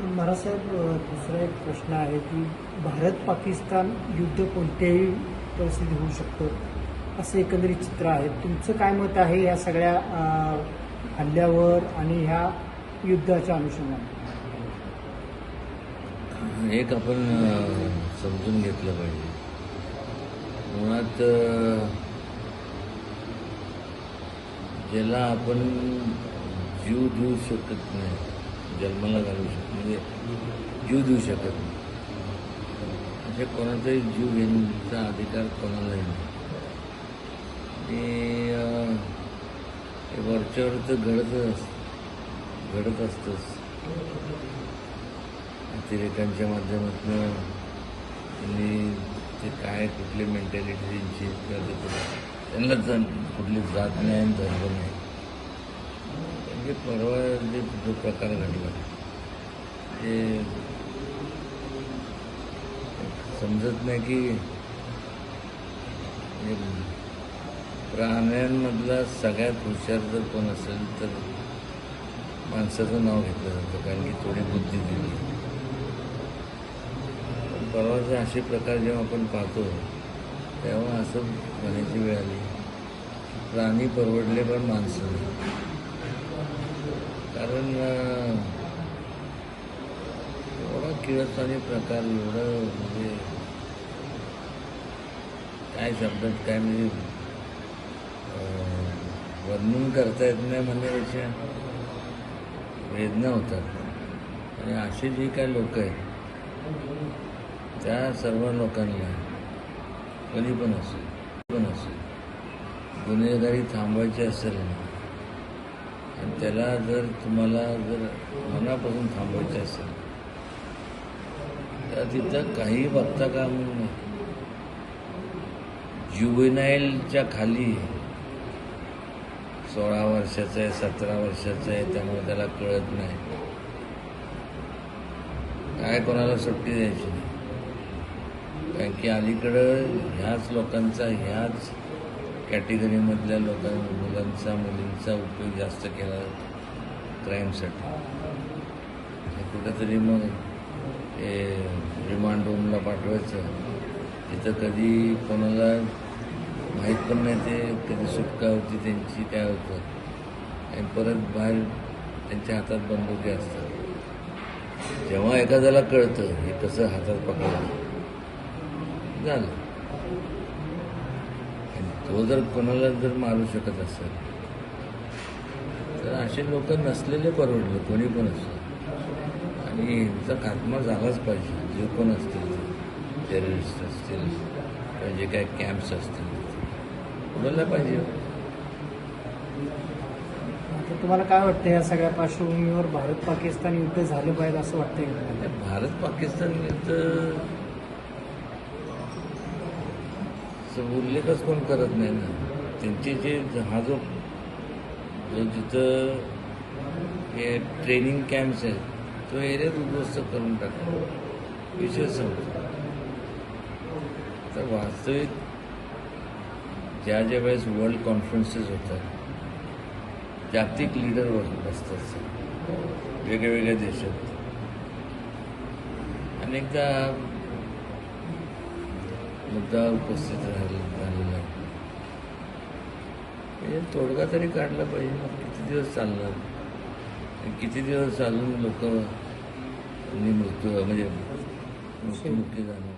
महाराजसाहेब साहेब दुसरा एक प्रश्न आहे की भारत पाकिस्तान युद्ध कोणत्याही परिस्थितीत होऊ शकतं असं एकंदरीत चित्र आहे. तुमचं काय मत आहे या सगळ्या हल्ल्यावर आणि ह्या युद्धाच्या अनुषंगाने? एक आपण समजून घेतलं पाहिजे. मुळात ज्याला आपण जीव देऊ शकत नाही जन्माला घालू शकत म्हणजे जीव देऊ शकत नाही. असे कोणाचाही जीव घेण्याचा अधिकार कोणालाही नाही. ते वरच्यावरचं तर घडतच असतं घडत असतंच. अतिरेकांच्या माध्यमातून त्यांनी ते काय कुठली मेंटॅलिटी त्यांची त्यांना जण कुठली जात नाही आणि धर्म नाही की परवा जे जो प्रकार घडला ते समजत नाही की प्राण्यांमधला सगळ्यात हुशार जर कोण असेल तर माणसाचं नाव घेतलं जातं कारण की थोडी बुद्धी दिली पण परवाचे असे प्रकार जेव्हा आपण पाहतो तेव्हा असं म्हणायची वेळ आली प्राणी परवडले पण माणसं नाही. कारण एवढा किळसवाणी प्रकार एवढं म्हणजे काय शब्दात काय म्हणजे वर्णन करता येत नाही म्हणण्यापेक्षा वेदना होतात. आणि असे जे काय लोक आहेत त्या सर्व लोकांना कधी पण असेल पण असेल गुन्हेगारी थांबवायची असेल ना त्याला जर तुम्हाला जर मनापासून थांबवायचं असेल तर तिथं काही बघता काम नाही. खाली सोळा वर्षाचं आहे सतरा वर्षाचं आहे त्यामुळे त्याला कळत नाही. काय कोणाला सुट्टी द्यायची नाही. कारण की अलीकडं ह्याच लोकांचा ह्याच कॅटेगरीमधल्या लोकां मुलांचा मुलींचा उपयोग जास्त केला जातो क्राईमसाठी कुठंतरी मग हे रिमांड होमला पाठवायचं. तिथं कधी कोणाला माहीत पण नाही ते कधी सुटका होती त्यांची काय होतं. आणि परत बाहेर त्यांच्या हातात बंदुकी असतात. जेव्हा एखाद्याला कळतं हे कसं हातात पकडलं. झालं. तो जर कोणाला जर मारू शकत असेल तर असे लोक नसलेले परवडले कोणी पण असो. आणि यांचा खात्मा झालाच पाहिजे जे कोण असतील टेररिस्ट असतील किंवा जे काय कॅम्प्स असतील. उडवल्या पाहिजे. तुम्हाला काय वाटतं या सगळ्या पार्श्वभूमीवर भारत पाकिस्तान युद्ध झालं पाहिजे असं वाटतंय भारत पाकिस्तान युद्ध उल्लेखच कोण करत नाही ना. त्यांचे जे हा जो जिथं हे ट्रेनिंग कॅम्प्स आहेत तो एरियात उद्ध्वस्त करून टाकला विषय समजा तर वास्तविक ज्या ज्या वेळेस वर्ल्ड कॉन्फरन्सेस होतात जागतिक लीडर बसतात वेगळ्या वेगळ्या देशात. अनेकदा मुद्दा उपस्थित राहिला झालेला आहे. म्हणजे तोडगा तरी काढला पाहिजे. मग किती दिवस चालणार? किती दिवस चालून लोक मृत्यू म्हणजे मृत्यूमुखी जाणार?